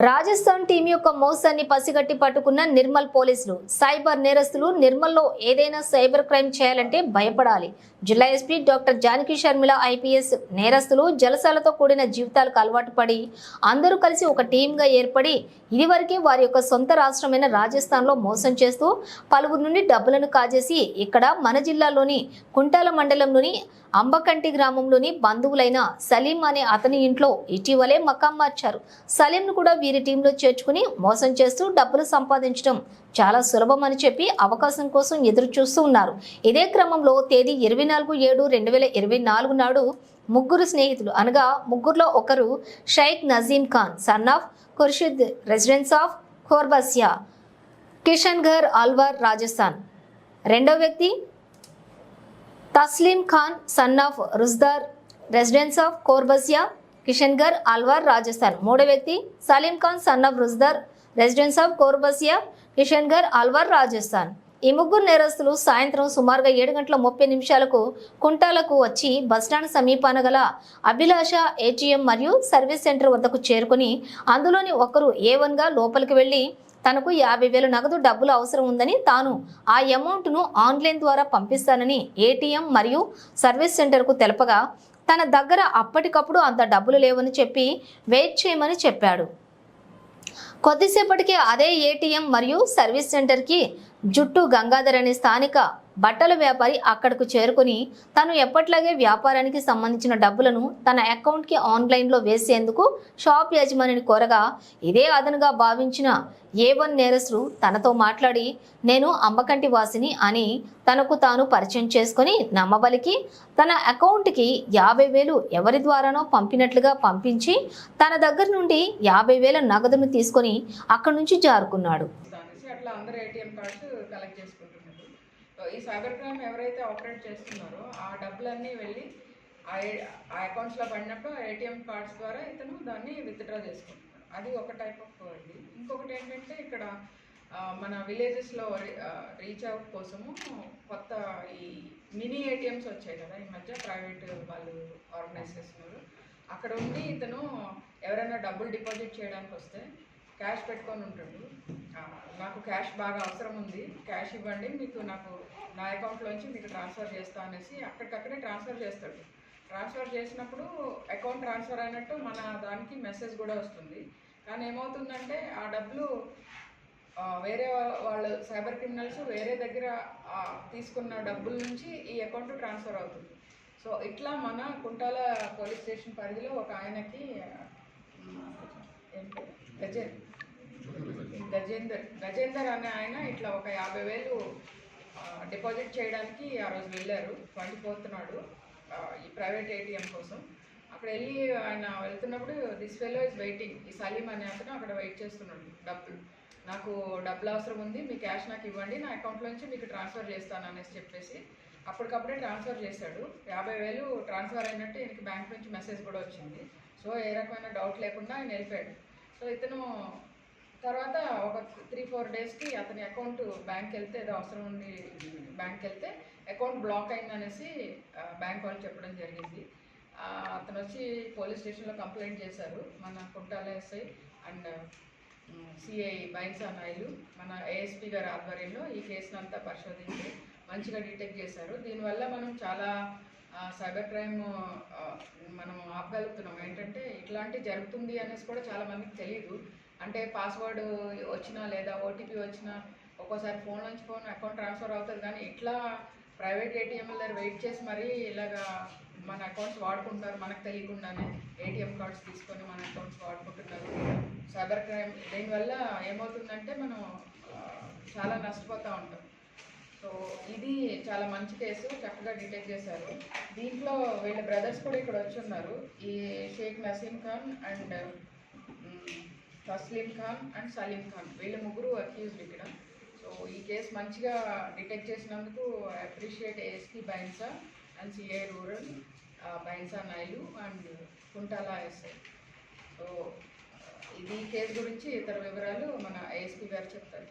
Rajasthan team యొక్క మోసాన్ని పసిగట్టి పట్టుకున్న నిర్మల్ పోలీసులు సైబర్ నేరస్తులు నిర్మల్లో ఏదైనా సైబర్ క్రైమ్ చేయాలంటే భయపడాలి. జిల్లా SP doctor Janaki Sharmila IPS నేరస్తులు జలసాలతో కూడిన జీవితాలకు అలవాటు పడి అందరూ కలిసి ఒక టీంగా ఏర్పడి ఇదివరకే వారి యొక్క సొంత రాష్ట్రమైన రాజస్థాన్లో మోసం చేస్తూ పలువురు నుండి డబ్బులను కాజేసి ఇక్కడ మన జిల్లాలోని కుంటాల మండలంలోని అంబకంటి గ్రామంలోని బంధువులైన సలీం అనే అతని ఇంట్లో ఇటీవలే మకాం మార్చారు. సలీంను కూడా వీరి టీంలో చేర్చుకుని మోసం చేస్తూ డబ్బులు సంపాదించడం చాలా సులభం అని చెప్పి అవకాశం కోసం ఎదురు చూస్తూ ఉన్నారు. ఇదే క్రమంలో తేదీ ఇరవై నాలుగు ఏడు రెండు వేల ఇరవై నాలుగు నాడు ముగ్గురు స్నేహితులు అనగా ముగ్గురులో ఒకరు Shaik Nazim Khan son of Khurshid residence of Khorbasia Kishangarh Alwar Rajasthan. రెండో వ్యక్తి Taslim Khan son of Rujdar residence of Korbasia Kishangarh Alwar Rajasthan. మూడో వ్యక్తి Salim Khan son of Rujdar residence of Korbasia Kishangarh Alwar Rajasthan. ఈ ముగ్గురు నేరస్తులు సాయంత్రం సుమారుగా ఏడు గంటల ముప్పై నిమిషాలకు కుంటాలకు వచ్చి బస్టాండ్ సమీపాన గల అభిలాష ఏటీఎం మరియు సర్వీస్ సెంటర్ వద్దకు చేరుకుని అందులోని ఒకరు ఏ వన్గా లోపలికి వెళ్ళి తనకు యాభై వేలు నగదు డబ్బులు అవసరం ఉందని తాను ఆ అమౌంట్ను ఆన్లైన్ ద్వారా పంపిస్తానని ఏటీఎం మరియు సర్వీస్ సెంటర్కు తెలపగా తన దగ్గర అప్పటికప్పుడు అంత డబ్బులు లేవని చెప్పి వెయిట్ చేయమని చెప్పాడు. కొద్దిసేపటికి అదే ఏటీఎం మరియు సర్వీస్ సెంటర్కి జుట్టు గంగాధర్ అనే స్థానిక బట్టల వ్యాపారి అక్కడకు చేరుకుని తను ఎప్పట్లాగే వ్యాపారానికి సంబంధించిన డబ్బులను తన అకౌంట్కి ఆన్లైన్లో వేసేందుకు షాప్ యజమానిని కోరగా ఇదే అదనుగా భావించిన ఏ వన్ నేరస్తుడు తనతో మాట్లాడి నేను అమ్మకంటి వాసిని అని తనకు తాను పరిచయం చేసుకుని నమ్మబలికి తన అకౌంట్కి యాభై వేలు ఎవరి ద్వారానో పంపినట్లుగా పంపించి తన దగ్గర నుండి యాభై వేల నగదును తీసుకొని అక్కడి నుంచి జారుకున్నాడు. అట్లా అందరూ ఏటీఎం కార్డ్స్ కలెక్ట్ చేసుకుంటారు ఈ సైబర్ క్రైమ్ ఎవరైతే ఆపరేట్ చేస్తున్నారో ఆ డబ్బులన్నీ వెళ్ళి ఆ ఆ అకౌంట్స్లో పడినప్పుడు ఆ ఏటీఎం కార్డ్స్ ద్వారా ఇతను దాన్ని విత్డ్రా చేసుకుంటున్నాడు. అది ఒక టైప్ ఆఫ్ ఇది. ఇంకొకటి ఏంటంటే ఇక్కడ మన విలేజెస్లో రీచ్ అవుట్ కోసము కొత్త ఈ మినీ ఏటీఎంస్ వచ్చాయి కదా ఈ మధ్య ప్రైవేట్ వాళ్ళు ఆర్గనైజ్ చేస్తున్నారు. అక్కడ ఉండి ఇతను ఎవరైనా డబ్బులు డిపాజిట్ చేయడానికి వస్తే క్యాష్ పెట్టుకొని ఉంటాడు. నాకు క్యాష్ బాగా అవసరం ఉంది. క్యాష్ ఇవ్వండి మీకు నాకు నా అకౌంట్లోంచి మీకు ట్రాన్స్ఫర్ చేస్తా అనేసి అక్కడికక్కడే ట్రాన్స్ఫర్ చేస్తాడు. ట్రాన్స్ఫర్ చేసినప్పుడు అకౌంట్ ట్రాన్స్ఫర్ అయినట్టు మన దానికి మెసేజ్ కూడా వస్తుంది. కానీ ఏమవుతుందంటే ఆ డబ్బులు వేరే వాళ్ళు సైబర్ క్రిమినల్స్ వేరే దగ్గర తీసుకున్న డబ్బుల నుంచి ఈ అకౌంట్ ట్రాన్స్ఫర్ అవుతుంది. సో ఇట్లా మన కుంటాల పోలీస్ స్టేషన్ పరిధిలో ఒక ఆయనకి గజేందర్. గజేందర్ గజేందర్ అనే ఆయన ఇట్లా ఒక యాభై వేలు డిపాజిట్ చేయడానికి ఆ రోజు వెళ్ళారు. ట్వంటీ ఫోర్త్ నాడు ఈ ప్రైవేట్ ఏటీఎం కోసం. అక్కడ వెళ్ళి ఆయన వెళ్తున్నప్పుడు దిస్ ఫెలో ఇస్ వెయిటింగ్. ఈ సలీం అనే అతను అక్కడ వెయిట్ చేస్తున్నాడు డబ్బులు. నాకు డబ్బులు అవసరం ఉంది మీ క్యాష్ నాకు ఇవ్వండి నా అకౌంట్లోంచి మీకు ట్రాన్స్ఫర్ చేస్తాను అనేసి చెప్పేసి అప్పటికప్పుడే ట్రాన్స్ఫర్ చేశాడు. యాభై వేలు ట్రాన్స్ఫర్ అయినట్టు ఈయనకి బ్యాంక్ నుంచి మెసేజ్ కూడా వచ్చింది. సో ఏ రకమైన డౌట్ లేకుండా ఆయన వెళ్ళిపోయాడు. సో ఇతను తర్వాత ఒక త్రీ ఫోర్ డేస్కి అతని అకౌంట్ బ్యాంక్ వెళ్తే ఏదో అవసరం ఉంది బ్యాంక్ వెళ్తే అకౌంట్ బ్లాక్ అయిందనేసి బ్యాంక్ వాళ్ళు చెప్పడం జరిగింది. అతను వచ్చి పోలీస్ స్టేషన్లో కంప్లైంట్ చేశారు. మన Kuntala SI and CI Bhainsa నాయులు మన ఏఎస్పీ గారి ఆధ్వర్యంలో ఈ కేసును అంతా పరిశోధించి మంచిగా డిటెక్ట్ చేశారు. దీనివల్ల మనం చాలా సైబర్ క్రైమ్ మనం ఆపగలుగుతున్నాం. ఏంటంటే ఇట్లాంటి జరుగుతుంది అనేసి కూడా చాలా మందికి తెలియదు అంటే పాస్వర్డ్ వచ్చినా లేదా ఓటీపీ వచ్చినా ఒక్కోసారి ఫోన్ నుంచి ఫోన్ అకౌంట్ ట్రాన్స్ఫర్ అవుతుంది. కానీ ఇట్లా ప్రైవేట్ ఏటీఎంల దగ్గర వెయిట్ చేసి మరీ ఇలాగా మన అకౌంట్స్ వాడుకుంటారు మనకు తెలియకుండానే. ఏటీఎం కార్డ్స్ తీసుకొని మన అకౌంట్స్ వాడుకుంటున్నారు. సైబర్ క్రైమ్ దీనివల్ల ఏమవుతుందంటే మనం చాలా నష్టపోతూ ఉంటాం. సో ఇది చాలా మంచి కేసు చక్కగా డిటెక్ట్ చేశారు. దీంట్లో వీళ్ళ బ్రదర్స్ కూడా ఇక్కడ వచ్చి ఉన్నారు. ఈ షేక్ నసీం ఖాన్ అండ్ తస్లీం ఖాన్ అండ్ సలీం ఖాన్. వీళ్ళ ముగ్గురు అక్యూజ్డ్ ఇక్కడ. సో ఈ కేసు మంచిగా డిటెక్ట్ చేసినందుకు appreciate ASP Bhainsa and CI rural Bhainsa Naidu and Kuntala SI so ఇది కేసు గురించి ఇతర వివరాలు మన ఏఎస్పీ గారు చెప్తారు.